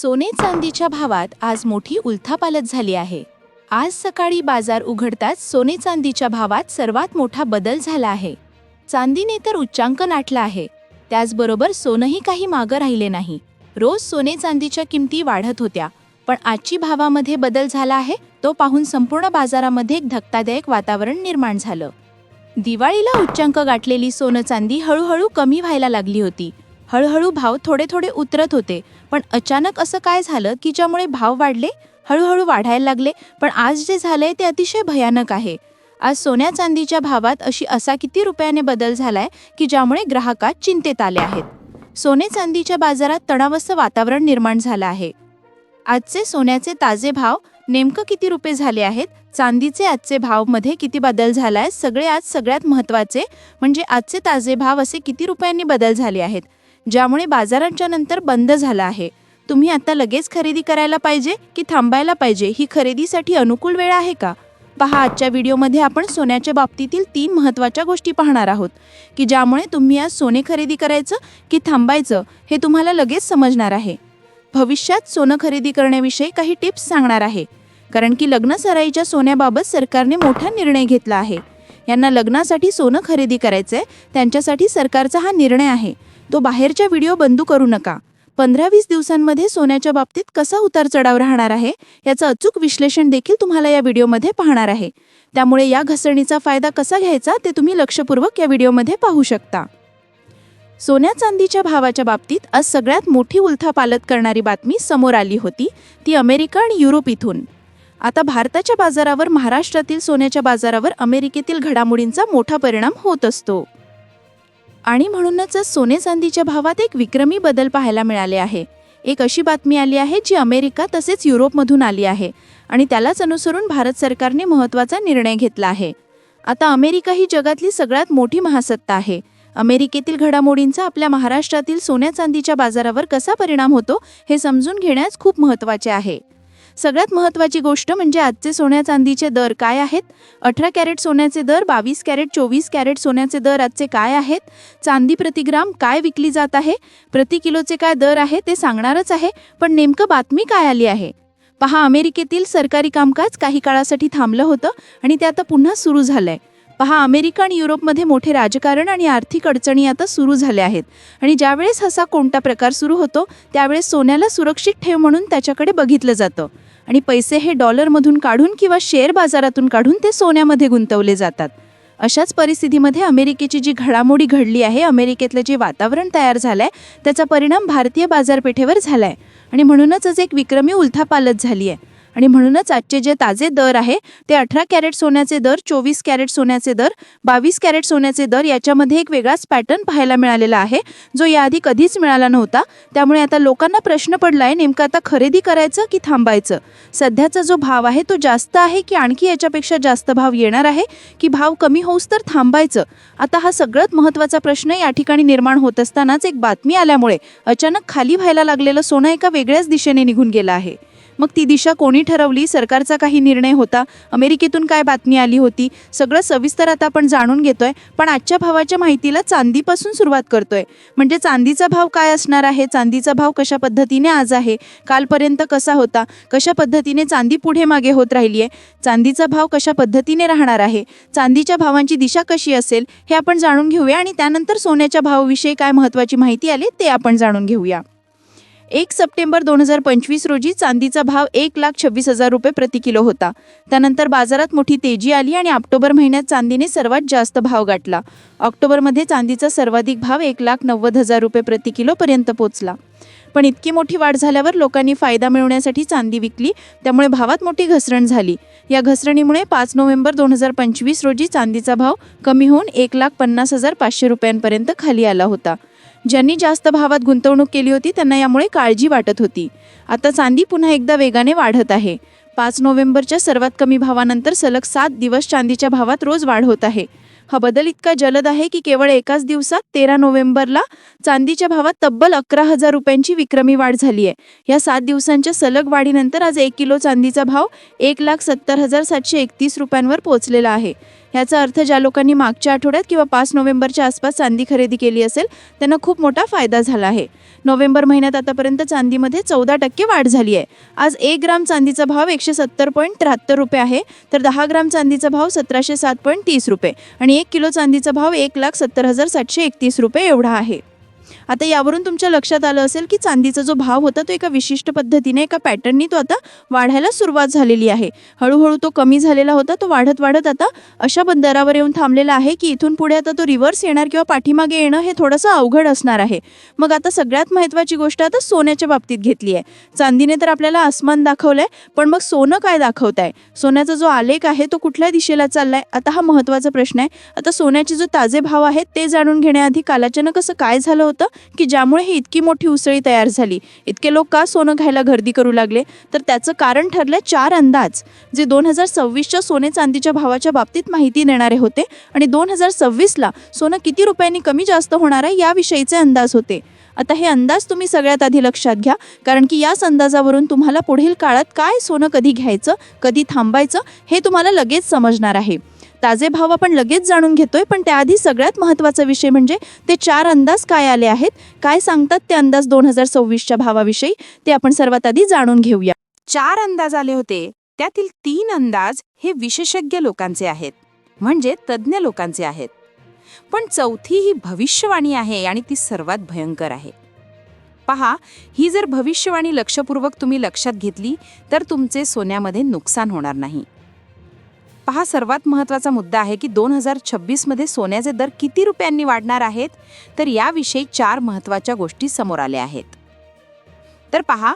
सोने चांदीच्या भावात आज मोठी उलथापालत झाली आहे. आज सकाळी बाजार उघडताच सोने चांदीच्या भावात सर्वात मोठा बदल झाला आहे. चांदीने तर उच्चांक नाटला आहे. त्याचबरोबर सोनंही काही मागं राहिले नाही. रोज सोने चांदीच्या किमती वाढत होत्या. पण आजची भावामध्ये बदल झाला आहे तो पाहून संपूर्ण बाजारामध्ये एक धक्कादायक वातावरण निर्माण झालं. दिवाळीला उच्चांक गाठलेली सोनं चांदी हळूहळू कमी व्हायला लागली होती. हळूहळू भाव थोडे थोडे उतरत होते. पण अचानक असं काय झालं की ज्यामुळे भाव वाढले? हळूहळू वाढायला लागले. पण आज जे झालंय ते अतिशय भयानक आहे. आज सोन्या चांदीच्या भावात अशी असा किती रुपयाने बदल झालाय की ज्यामुळे ग्राहकात चिंतेत आले आहेत. सोने चांदीच्या बाजारात तणावस्त वातावरण निर्माण झालं आहे. आजचे सोन्याचे ताजे भाव नेमकं किती रुपये झाले आहेत? चांदीचे आजचे भावमध्ये किती बदल झाला आहे सगळे आज सगळ्यात महत्त्वाचे म्हणजे आजचे ताजे भाव असे किती रुपयांनी बदल झाले आहेत? ज्यामुळे बाजारांच्या नंतर बंद झाला आहे. तुम्ही आता लगेच खरेदी करायला पाहिजे की थांबायला पाहिजे? ही खरेदीसाठी अनुकूल वेळ आहे का? पहा आजच्या व्हिडिओमध्ये आपण सोन्याच्या बाबतीतील तीन महत्त्वाच्या गोष्टी पाहणार आहोत. की ज्यामुळे तुम्ही आज सोने खरेदी करायचं की थांबायचं हे तुम्हाला लगेच समजणार आहे. भविष्यात सोनं खरेदी करण्याविषयी काही टिप्स सांगणार आहे. कारण की लग्न सराईच्या सोन्याबाबत सरकारने मोठा निर्णय घेतला आहे. यांना लग्नासाठी सोनं खरेदी करायचंय त्यांच्यासाठी सरकारचा हा निर्णय आहे. तो बाहेरच्या व्हिडिओ बंद करू नका. पंधरा वीस दिवसांमध्ये सोन्याच्या बाबतीत कसा उतार चढाव राहणार आहे याचं अचूक विश्लेषण देखील तुम्हाला या व्हिडिओमध्ये पाहणार आहे. त्यामुळे या घसरणीचा फायदा कसा घ्यायचा ते तुम्ही लक्षपूर्वक या व्हिडिओमध्ये पाहू शकता. सोन्या चांदीच्या भावाच्या बाबतीत आज सगळ्यात मोठी उलथापालत करणारी बातमी समोर आली होती ती अमेरिका आणि युरोप इथून. आता भारताच्या बाजारावर महाराष्ट्रातील सोन्याच्या बाजारावर अमेरिकेतील घडामोडींचा मोठा परिणाम होत असतो. आणि म्हणूनच सोने चांदीच्या भावात एक विक्रमी बदल पाहायला मिळाले आहे. एक अशी बातमी आली आहे जी अमेरिका तसेच युरोपमधून आली आहे आणि त्यालाच अनुसरून भारत सरकारने महत्त्वाचा निर्णय घेतला आहे. आता अमेरिका ही जगातली सगळ्यात मोठी महासत्ता आहे. अमेरिकेतील घडामोडींचा आपल्या महाराष्ट्रातील सोन्या चांदीच्या बाजारावर कसा परिणाम होतो हे समजून घेण्यास खूप महत्त्वाचे आहे. सगळ्यात महत्त्वाची गोष्ट म्हणजे आजचे सोन्या चांदीचे दर काय आहेत? अठरा कॅरेट सोन्याचे दर बावीस कॅरेट चोवीस कॅरेट सोन्याचे दर आजचे काय आहेत? चांदी प्रतिग्राम काय विकली जात आहे? प्रति किलोचे काय दर आहे ते सांगणारच आहे पण नेमकं बातमी काय आली आहे? पहा अमेरिकेतील सरकारी कामकाज काही काळासाठी थांबलं होतं आणि ते आता पुन्हा सुरू झालंय. पहा अमेरिका आणि युरोपमध्ये मोठे राजकारण आणि आर्थिक अडचणी आता सुरू झाल्या आहेत. आणि ज्यावेळेस असा कोणता प्रकार सुरू होतो त्यावेळेस सोन्याला सुरक्षित ठेव म्हणून त्याच्याकडे बघितलं जातं. आणि पैसे हे डॉलरमधून काढून किंवा शेअर बाजारातून काढून ते सोन्यामध्ये गुंतवले जातात. अशाच परिस्थितीमध्ये अमेरिकेची जी घडामोडी घडली आहे अमेरिकेतलं जे वातावरण तयार झालं आहे त्याचा परिणाम भारतीय बाजारपेठेवर झाला आहे आणि म्हणूनच आज एक विक्रमी उलथापालत झाली आहे आणि म्हणूनच आजचे जे ताजे दर आहे ते अठरा कॅरेट सोन्याचे दर चोवीस कॅरेट सोन्याचे दर बावीस कॅरेट सोन्याचे दर याच्यामध्ये एक वेगळाच पॅटर्न पाहायला मिळालेला आहे जो याआधी कधीच मिळाला नव्हता. त्यामुळे आता लोकांना प्रश्न पडला आहे नेमकं आता खरेदी करायचं की थांबायचं? सध्याचा जो भाव आहे तो जास्त आहे की आणखी याच्यापेक्षा जास्त भाव येणार आहे? की भाव कमी होऊस तर थांबायचं? आता हा सगळ्यात महत्त्वाचा प्रश्न या ठिकाणी निर्माण होत असतानाच एक बातमी आल्यामुळे अचानक खाली व्हायला लागलेलं सोनं एका वेगळ्याच दिशेने निघून गेलं आहे. मग ती दिशा कोणी ठरवली? सरकारचा काही निर्णय होता. अमेरिकेतून काय बातमी आली होती? सगळं सविस्तर आता आपण जाणून घेतोय पण आजच्या भावाच्या माहितीला चांदीपासून सुरुवात करतोय. म्हणजे चांदीचा भाव काय असणार आहे? चांदीचा भाव कशा पद्धतीने आज आहे? कालपर्यंत कसा होता? कशा पद्धतीने चांदी पुढे मागे होत राहिली आहे? चांदीचा भाव कशा पद्धतीने राहणार आहे? चांदीच्या भावांची दिशा कशी असेल? हे आपण जाणून घेऊया आणि त्यानंतर सोन्याच्या भावाविषयी काय महत्त्वाची माहिती आली ते आपण जाणून घेऊया. एक सप्टेंबर दोन हजार पंचवीस रोजी चांदीचा भाव एक लाख छव्वीस हजार रुपये प्रति किलो होता. त्यानंतर बाजारात मोठी तेजी आली आणि ऑक्टोबर महिन्यात चांदीने सर्वात जास्त भाव गाठला. ऑक्टोबरमध्ये चांदीचा सर्वाधिक भाव एक लाख नव्वद हजार रुपये प्रति किलोपर्यंत पोचला. पण इतकी मोठी वाढ झाल्यावर लोकांनी फायदा मिळवण्यासाठी चांदी विकली त्यामुळे भावात मोठी घसरण झाली. या घसरणीमुळे पाच नोव्हेंबर दोन हजार पंचवीस रोजी चांदीचा भाव कमी होऊन एक लाख पन्नास हजार पाचशे रुपयांपर्यंत खाली आला होता. ज्यांनी जास्त भावात गुंतवणूक केली होती त्यांना यामुळे काळजी वाटत होती. आता चांदी पुन्हा एकदा वेगाने वाढत आहे. पाच नोव्हेंबरच्या सर्वात कमी भावानंतर सलग सात दिवस चांदीच्या भावात रोज वाढ होत आहे. हा बदल इतका जलद आहे की केवळ एकाच दिवसात तेरा नोव्हेंबरला चांदीच्या भावात तब्बल अकरा हजार रुपयांची विक्रमी वाढ झाली आहे. या सात दिवसांच्या सलग वाढीनंतर आज एक किलो चांदीचा भाव एक लाख सत्तर हजार सातशे एकतीस रुपयांवर पोहोचलेला आहे. ह्याचा अर्थ ज्या लोकांनी मागच्या आठवड्यात किंवा पाच नोव्हेंबरच्या आसपास चांदी खरेदी केली असेल त्यांना खूप मोठा फायदा झाला आहे. नोव्हेंबर महिन्यात आतापर्यंत चांदीमध्ये चौदा टक्के वाढ झाली आहे. आज एक ग्राम चांदीचा भाव एकशे सत्तर पॉईंट त्र्याहत्तर रुपये आहे तर दहा ग्राम चांदीचा भाव सतराशे सात पॉईंट तीस रुपये आणि एक किलो चांदीचा भाव एक लाख सत्तर हजार सातशे एकतीस रुपये एवढा आहे. आता यावरून तुमच्या लक्षात आलं असेल की चांदीचा जो भाव होता तो एका विशिष्ट पद्धतीने एका पॅटर्ननी तो आता वाढायला सुरुवात झालेली आहे. हळूहळू तो कमी झालेला होता तो वाढत वाढत आता अशा बंदरावर येऊन थांबलेला आहे की इथून पुढे आता तो रिव्हर्स येणार किंवा पाठीमागे येणं हे थोडंसं अवघड असणार आहे. मग आता सगळ्यात महत्त्वाची गोष्ट आता सोन्याच्या बाबतीत घेतली आहे. चांदीने तर आपल्याला आसमान दाखवलंय पण मग सोनं काय दाखवत आहे सोन्याचा जो आलेख आहे तो कुठल्या दिशेला चाललाय? आता हा महत्त्वाचा प्रश्न आहे. आता सोन्याचे जो ताजे भाव आहेत ते जाणून घेण्याआधी कालाच्यानं असं काय झालं होतं? की ज्यामुळे ही इतकी मोठी उसळी तयार झाली. इतके लोक का सोनं घ्यायला गर्दी करू लागले? तर त्याचं कारण ठरलं चार अंदाज जे दोन हजार सव्वीसच्या सोने चांदीच्या भावाच्या बाबतीत माहिती देणारे होते आणि दोन हजार सव्वीसला सोनं किती रुपयांनी कमी जास्त होणार आहे याविषयीचे अंदाज होते. आता हे अंदाज तुम्ही सगळ्यात आधी लक्षात घ्या कारण की याच अंदाजावरून तुम्हाला पुढील काळात काय सोनं कधी घ्यायचं कधी थांबायचं हे तुम्हाला लगेच समजणार आहे. ताजे भाव आपण लगेच जाणून घेतोय पण त्याआधी सगळ्यात महत्त्वाचा विषय म्हणजे ते चार अंदाज काय आले आहेत काय सांगतात ते अंदाज दोन हजार सव्वीसच्या भावाविषयी ते आपण सर्वात आधी जाणून घेऊया. चार अंदाज आले होते त्यातील तीन अंदाज हे विशेषज्ञ लोकांचे आहेत म्हणजे तज्ज्ञ लोकांचे आहेत. पण चौथी ही भविष्यवाणी आहे आणि ती सर्वात भयंकर आहे. पहा ही जर भविष्यवाणी लक्षपूर्वक तुम्ही लक्षात घेतली तर तुमचे सोन्यामध्ये नुकसान होणार नाही. पहा सर्वात महत्त्वाचा मुद्दा आहे की दोन हजार छब्बीसमध्ये सोन्याचे दर किती रुपयांनी वाढणार आहेत? तर याविषयी चार महत्त्वाच्या गोष्टी समोर आल्या आहेत. तर पहा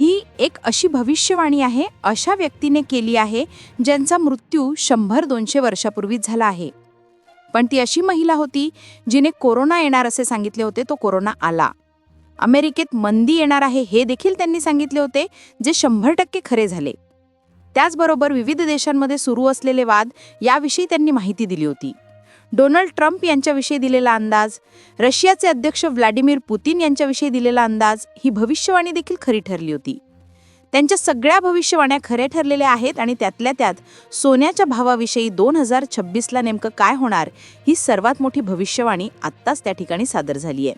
ही एक अशी भविष्यवाणी आहे अशा व्यक्तीने केली आहे ज्यांचा मृत्यू शंभर दोनशे वर्षापूर्वीच झाला आहे. पण ती अशी महिला होती जिने कोरोना येणार असे सांगितले होते तो कोरोना आला. अमेरिकेत मंदी येणार आहे हे देखील त्यांनी सांगितले होते जे शंभर टक्के खरे झाले. त्याचबरोबर विविध देशांमध्ये सुरू असलेले वाद याविषयी त्यांनी माहिती दिली होती. डोनाल्ड ट्रम्प यांच्याविषयी दिलेला अंदाज रशियाचे अध्यक्ष व्लादिमीर पुतीन यांच्याविषयी दिलेला अंदाज ही भविष्यवाणी देखील खरी ठरली होती. त्यांच्या सगळ्या भविष्यवाण्या खऱ्या ठरलेल्या आहेत आणि त्यातल्या त्यात सोन्याच्या भावाविषयी दोन हजार छब्बीसला नेमकं काय होणार ही सर्वात मोठी भविष्यवाणी आत्ताच त्या ठिकाणी सादर झाली आहे.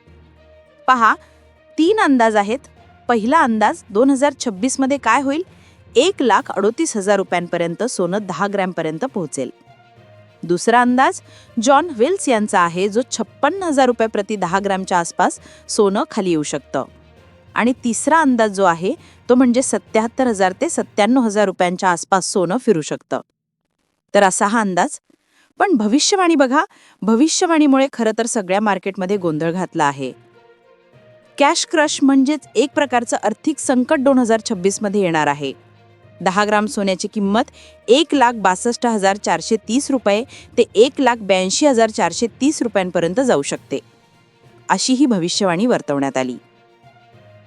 पहा तीन अंदाज आहेत. पहिला अंदाज दोन हजार छब्बीसमध्ये काय होईल? एक लाख अडोतीस हजार रुपयांपर्यंत सोनं दहा ग्रॅमपर्यंत पोहोचेल. दुसरा अंदाज जॉन विल्स यांचा आहे जो छप्पन्न हजार रुपये प्रति दहा ग्रॅमच्या आसपास सोनं खाली येऊ शकतं. आणि तिसरा अंदाज जो आहे तो म्हणजे सत्याहत्तर हजार ते सत्त्याण्णव हजार रुपयांच्या आसपास सोनं फिरू शकतं. तर असा हा अंदाज. पण भविष्यवाणी बघा भविष्यवाणीमुळे खरं तर सगळ्या मार्केटमध्ये गोंधळ घातला आहे. कॅश क्रश म्हणजेच एक प्रकारचं आर्थिक संकट दोन हजार छब्बीसमध्ये येणार आहे. दहा ग्राम सोन्याची किंमत एक लाख बासष्ट हजार चारशे तीस रुपये ते एक लाख ब्याऐंशी हजार चारशे तीस रुपयांपर्यंत जाऊ शकते. अशी ही भविष्यवाणी वर्तवण्यात आली.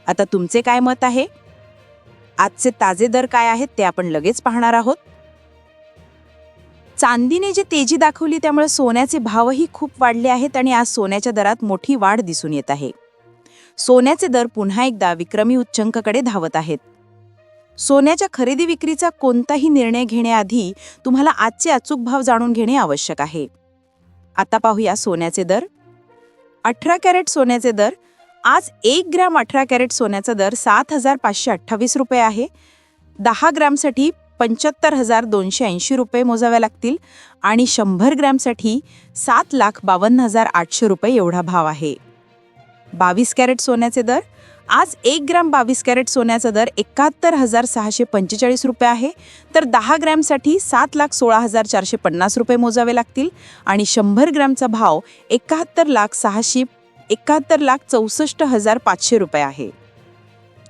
आता तुमचे काय मत आहे? आजचे ताजे दर काय आहेत ते आपण लगेच पाहणार आहोत. चांदीने जे तेजी दाखवली त्यामुळे सोन्याचे भावही खूप वाढले आहेत आणि आज सोन्याच्या दरात मोठी वाढ दिसून येत आहे. सोन्याचे दर पुन्हा एकदा विक्रमी उच्चंकाकडे धावत आहेत. सोन्याच्या खरेदी विक्रीचा कोणताही निर्णय घेण्याआधी तुम्हाला आजचे अचूक भाव जाणून घेणे आवश्यक आहे. आता पाहूया सोन्याचे दर. अठरा कॅरेट सोन्याचे दर. आज एक ग्रॅम अठरा कॅरेट सोन्याचा दर सात हजार पाचशे अठ्ठावीस रुपये आहे. दहा ग्रॅमसाठी पंच्याहत्तर हजार दोनशे ऐंशी रुपये मोजावे लागतील आणि शंभर ग्रॅमसाठी सात लाख बावन्न हजार आठशे रुपये एवढा भाव आहे. बावीस कॅरेट सोन्याचे दर. आज एक ग्रॅम बावीस कॅरेट सोन्याचा दर एकाहत्तर हजार सहाशे पंचेचाळीस रुपये आहे. तर दहा ग्रॅमसाठी सात लाख सोळा हजार चारशे पन्नास रुपये मोजावे लागतील. आणि शंभर ग्रॅमचा भाव एकाहत्तर लाख सहाशे एकाहत्तर लाख चौसष्ट हजार पाचशे रुपये आहे.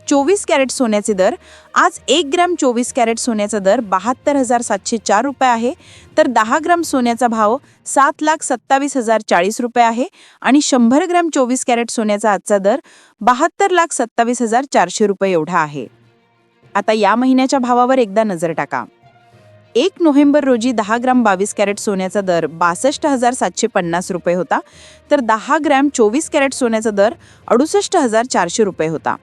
चोवीस कॅरेट सोन्याचे दर. आज एक ग्रॅम चोवीस कॅरेट सोन्याचा दर बहात्तर हजार सातशे चार रुपये आहे. तर दहा ग्रॅम सोन्याचा भाव सात लाख सत्तावीस हजार चाळीस रुपये आहे. आणि शंभर ग्रॅम चोवीस कॅरेट सोन्याचा आजचा दर बहात्तर लाख सत्तावीस हजार चारशे रुपये एवढा आहे. आता या महिन्याच्या भावावर एकदा नजर टाका. एक नोव्हेंबर रोजी दहा ग्राम बावीस कॅरेट सोन्याचा दर बासष्ट हजार सातशे पन्नास रुपये होता. तर दहा ग्रॅम चोवीस कॅरेट सोन्याचा दर अडुसष्ट हजार चारशे रुपये होता.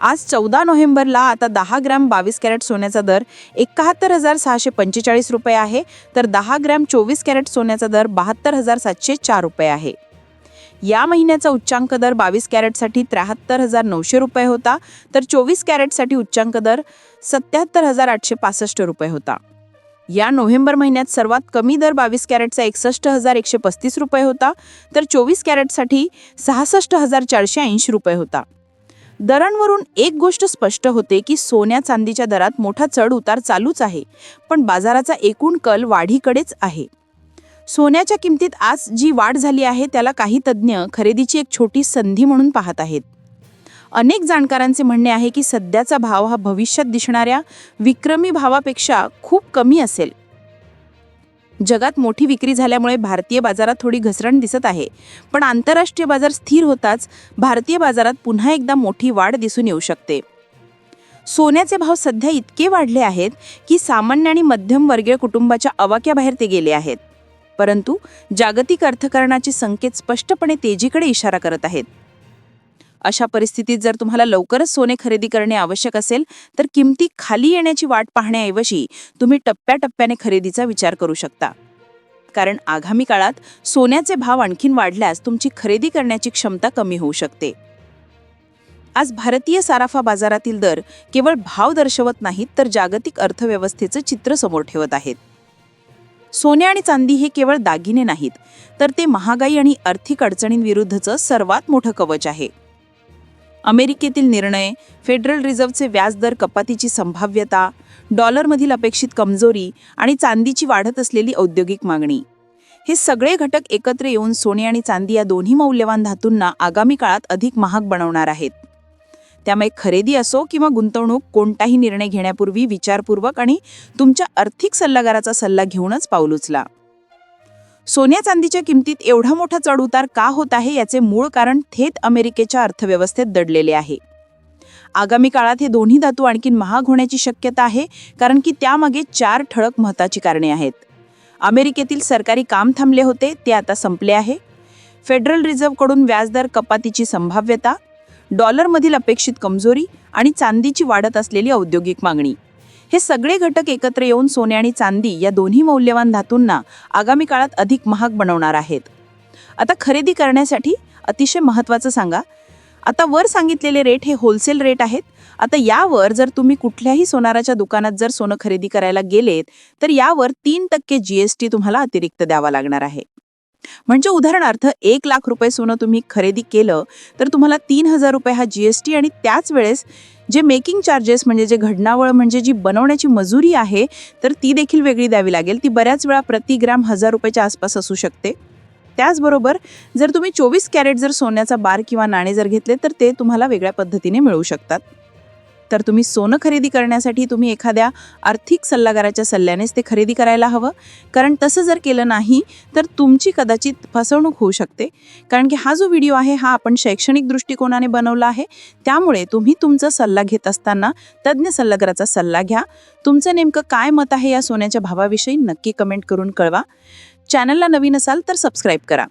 आज चौदा नोव्हेंबरला आता दहा ग्रॅम बावीस कॅरेट सोन्याचा दर एकाहत्तर हजार सहाशे पंचेचाळीस रुपये आहे तर दहा ग्रॅम चोवीस कॅरेट सोन्याचा दर बहात्तर हजार सातशे चार रुपये आहे. या महिन्याचा उच्चांक दर बावीस कॅरेटसाठी त्र्याहत्तर हजार नऊशे रुपये होता तर चोवीस कॅरेटसाठी उच्चांक दर सत्याहत्तर हजार आठशे पासष्ट रुपये होता. या नोव्हेंबर महिन्यात सर्वात कमी दर बावीस कॅरेटचा एकसष्ट हजार एकशे पस्तीस रुपये होता तर चोवीस कॅरेटसाठी सहासष्ट हजार चारशे ऐंशी रुपये होता. दरांवरून एक गोष्ट स्पष्ट होते की सोन्या चांदीच्या दरात मोठा चढ उतार चालूच आहे पण बाजाराचा एकूण कल वाढीकडेच आहे. सोन्याच्या किमतीत आज जी वाढ झाली आहे त्याला काही तज्ज्ञ खरेदीची एक छोटी संधी म्हणून पाहत आहेत. अनेक जाणकारांचे म्हणणे आहे की सध्याचा भाव हा भविष्यात दिसणाऱ्या विक्रमी भावापेक्षा खूप कमी असेल. जगात मोठी विक्री झाल्यामुळे भारतीय बाजारात थोडी घसरण दिसत आहे. पण आंतरराष्ट्रीय बाजार स्थिर होताच भारतीय बाजारात पुन्हा एकदा मोठी वाढ दिसून येऊ शकते. सोन्याचे भाव सध्या इतके वाढले आहेत की सामान्य आणि मध्यमवर्गीय कुटुंबाच्या अवाक्याबाहेर ते गेले आहेत. परंतु जागतिक अर्थकारणाचे संकेत स्पष्टपणे तेजीकडे इशारा करत आहेत. अशा परिस्थितीत जर तुम्हाला लवकरच सोने खरेदी करणे आवश्यक असेल तर किमती खाली येण्याची वाट पाहण्याऐवजी तुम्ही टप्प्याटप्प्याने खरेदीचा विचार करू शकता. कारण आगामी काळात सोन्याचे भाव आणखीन वाढल्यास तुमची खरेदी करण्याची क्षमता कमी होऊ शकते. आज भारतीय साराफा बाजारातील दर केवळ भाव दर्शवत नाहीत तर जागतिक अर्थव्यवस्थेचं चित्र समोर ठेवत आहेत. सोने आणि चांदी हे केवळ दागिने नाहीत तर ते महागाई आणि आर्थिक अडचणींविरुद्धचं सर्वात मोठं कवच आहे. अमेरिकेतील निर्णय फेडरल रिझर्व्हचे व्याजदर कपातीची संभाव्यता डॉलरमधील अपेक्षित कमजोरी आणि चांदीची वाढत असलेली औद्योगिक मागणी. हे सगळे घटक एकत्र येऊन सोने आणि चांदी या दोन्ही मौल्यवान धातूंना आगामी काळात अधिक महाग बनवणार आहेत. त्यामुळे खरेदी असो किंवा गुंतवणूक कोणताही निर्णय घेण्यापूर्वी विचारपूर्वक आणि तुमच्या आर्थिक सल्लागाराचा सल्ला घेऊनच पाऊल उचला. सोन्या चांदीच्या किमतीत एवढा मोठा चढउतार का होत आहे याचे मूळ कारण थेट अमेरिकेच्या अर्थव्यवस्थेत दडलेले आहे. आगामी काळात हे दोन्ही धातू आणखीन महाग होण्याची शक्यता आहे कारण की त्यामागे चार ठळक महत्त्वाची कारणे आहेत. अमेरिकेतील सरकारी काम थांबले होते ते आता संपले आहे. फेडरल रिझर्व्हकडून व्याजदर कपातीची संभाव्यता डॉलरमधील अपेक्षित कमजोरी आणि चांदीची वाढत असलेली औद्योगिक मागणी. हे सगळे घटक एकत्र येऊन सोने आणि चांदी या दोन्ही मौल्यवान धातूंना आगामी काळात अधिक महाग बनवणार आहेत. आता खरेदी करण्यासाठी अतिशय महत्त्वाचं सांगा. आता वर सांगितलेले रेट हे होलसेल रेट आहेत. आता यावर जर तुम्ही कुठल्याही सोनाराच्या दुकानात जर सोनं खरेदी करायला गेलेत तर यावर तीन टक्के जी एस टी तुम्हाला अतिरिक्त द्यावा लागणार आहे. म्हणजे उदाहरणार्थ एक लाख रुपये सोनं तुम्ही खरेदी केलं तर तुम्हाला तीन हजार रुपये हा जी एस टी आणि त्याच वेळेस जे मेकिंग चार्जेस म्हणजे जे घडणावळ म्हणजे जी बनवण्याची मजुरी आहे तर ती देखील वेगळी द्यावी लागेल. ती बऱ्याच वेळा प्रति ग्रॅम हजार रुपयाच्या आसपास असू शकते. त्याचबरोबर जर तुम्ही चोवीस कॅरेट जर सोन्याचा बार किंवा नाणे जर घेतले तर ते तुम्हाला वेगळ्या पद्धतीने मिळू शकतात. तर तुम्ही सोनं खरेदी करण्यासाठी तुम्ही एखाद्या आर्थिक सल्लागाराच्या सल्ल्यानेच ते खरेदी करायला हवं. कारण तसं जर केलं नाही तर तुमची कदाचित फसवणूक होऊ शकते. कारण की हा जो व्हिडिओ आहे हा आपण शैक्षणिक दृष्टिकोनाने बनवला आहे. त्यामुळे तुम्ही तुमचा सल्ला घेत असताना तज्ज्ञ सल्लागाराचा सल्ला घ्या. तुमचं नेमकं काय मत आहे या सोन्याच्या भावाविषयी नक्की कमेंट करून कळवा. चॅनलला नवीन असाल तर सबस्क्राईब करा.